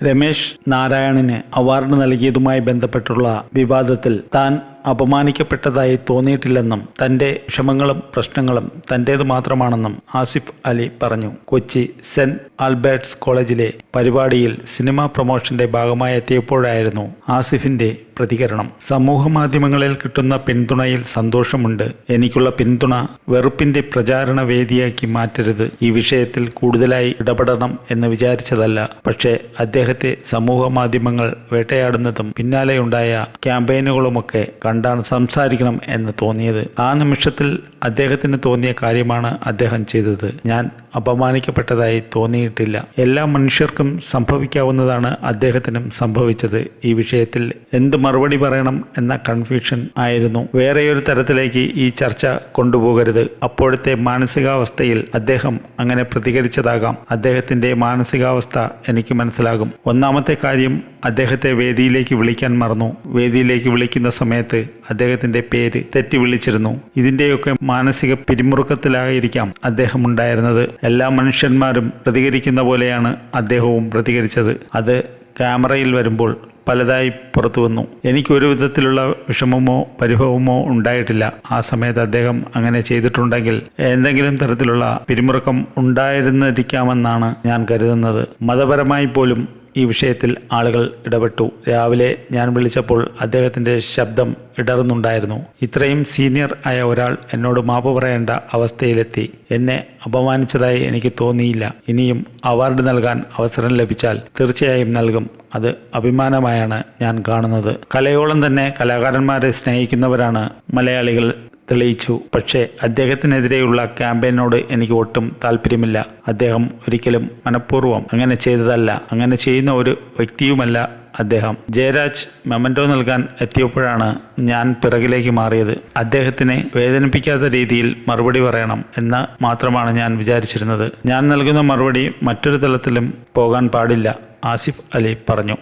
രമേശ് നാരായണന് award നൽകിയതുമായി ബന്ധപ്പെട്ടുള്ള വിവാദത്തിൽ താൻ അപമാനിക്കപ്പെട്ടതായി തോന്നിയിട്ടില്ലെന്നും തന്റെ വിഷമങ്ങളും പ്രശ്നങ്ങളും തന്റേത് മാത്രമാണെന്നും ആസിഫ് അലി പറഞ്ഞു. കൊച്ചി സെന്റ് ആൽബർട്ട്സ് കോളേജിലെ പരിപാടിയിൽ സിനിമാ പ്രൊമോഷന്റെ ഭാഗമായി എത്തിയപ്പോഴായിരുന്നു ആസിഫിന്റെ പ്രതികരണം. സമൂഹ മാധ്യമങ്ങളിൽ കിട്ടുന്ന പിന്തുണയിൽ സന്തോഷമുണ്ട്. എനിക്കുള്ള പിന്തുണ വെറുപ്പിന്റെ പ്രചാരണ വേദിയാക്കി മാറ്റരുത്. ഈ വിഷയത്തിൽ കൂടുതലായി ഇടപെടണം എന്ന് വിചാരിച്ചതല്ല. പക്ഷേ അദ്ദേഹത്തെ സമൂഹ മാധ്യമങ്ങൾ വേട്ടയാടുന്നതും പിന്നാലെയുണ്ടായ ക്യാമ്പയിനുകളുമൊക്കെ കണ്ടാണ് സംസാരിക്കണം എന്ന് തോന്നിയത്. ആ നിമിഷത്തിൽ അദ്ദേഹത്തിന് തോന്നിയ കാര്യമാണ് അദ്ദേഹം ചെയ്തത്. ഞാൻ അപമാനിക്കപ്പെട്ടതായി തോന്നിയിട്ടില്ല. എല്ലാ മനുഷ്യർക്കും സംഭവിക്കാവുന്നതാണ് അദ്ദേഹത്തിനും സംഭവിച്ചത്. ഈ വിഷയത്തിൽ എന്ത് മറുപടി പറയണം എന്ന കൺഫ്യൂഷൻ ആയിരുന്നു. വേറെയൊരു തരത്തിലേക്ക് ഈ ചർച്ച കൊണ്ടുപോകരുത്. അപ്പോഴത്തെ മാനസികാവസ്ഥയിൽ അദ്ദേഹം അങ്ങനെ പ്രതികരിച്ചതാകാം. അദ്ദേഹത്തിന്റെ മാനസികാവസ്ഥ എനിക്ക് മനസ്സിലാകും. ഒന്നാമത്തെ കാര്യം അദ്ദേഹത്തെ വേദിയിലേക്ക് വിളിക്കാൻ മറന്നു. വേദിയിലേക്ക് വിളിക്കുന്ന സമയത്ത് അദ്ദേഹത്തിന്റെ പേര് തെറ്റി വിളിച്ചിരുന്നു ഇതിന്റെയൊക്കെ മാനസിക പിരിമുറുക്കത്തിലായിരിക്കാം അദ്ദേഹം ഉണ്ടായിരുന്നത്. എല്ലാ മനുഷ്യന്മാരും പ്രതികരിക്കുന്ന പോലെയാണ് അദ്ദേഹവും പ്രതികരിച്ചത്. അത് ക്യാമറയിൽ വരുമ്പോൾ പലതായി പുറത്തു വന്നു. എനിക്കൊരു വിധത്തിലുള്ള വിഷമമോ പരിഭവമോ ഉണ്ടായിട്ടില്ല. ആ സമയത്ത് അദ്ദേഹം അങ്ങനെ ചെയ്തിട്ടുണ്ടെങ്കിൽ എന്തെങ്കിലും തരത്തിലുള്ള പിരിമുറുക്കം ഉണ്ടായിരുന്നിരിക്കാമെന്നാണ് ഞാൻ കരുതുന്നത്. മതപരമായി പോലും ഈ വിഷയത്തിൽ ആളുകൾ ഇടപെട്ടു. രാവിലെ ഞാൻ വിളിച്ചപ്പോൾ അദ്ദേഹത്തിന്റെ ശബ്ദം ഇടറുന്നുണ്ടായിരുന്നു. ഇത്രയും സീനിയർ ആയ ഒരാൾ എന്നോട് മാപ്പ് പറയേണ്ട അവസ്ഥയിലെത്തി. എന്നെ അപമാനിച്ചതായി എനിക്ക് തോന്നിയില്ല. ഇനിയും അവാർഡ് നൽകാൻ അവസരം ലഭിച്ചാൽ തീർച്ചയായും നൽകും. അത് അഭിമാനമായാണ് ഞാൻ കാണുന്നത്. കലയോളം തന്നെ കലാകാരന്മാരെ സ്നേഹിക്കുന്നവരാണ് മലയാളികൾ. തെളിയിച്ചു. പക്ഷേ അദ്ദേഹത്തിനെതിരെയുള്ള ക്യാമ്പയിനോട് എനിക്ക് ഒട്ടും താല്പര്യമില്ല. അദ്ദേഹം ഒരിക്കലും മനഃപൂർവം അങ്ങനെ ചെയ്തതല്ല. അങ്ങനെ ചെയ്യുന്ന ഒരു വ്യക്തിയുമല്ല അദ്ദേഹം. ജയരാജ് മെമന്റോ നൽകാൻ എത്തിയപ്പോഴാണ് ഞാൻ പിറകിലേക്ക് മാറിയത്. അദ്ദേഹത്തിനെ വേദനിപ്പിക്കാത്ത രീതിയിൽ മറുപടി പറയണം എന്ന് മാത്രമാണ് ഞാൻ വിചാരിച്ചിരുന്നത്. ഞാൻ നൽകുന്ന മറുപടി മറ്റൊരു തലത്തിലും പോകാൻ പാടില്ല ആസിഫ് അലി പറഞ്ഞു.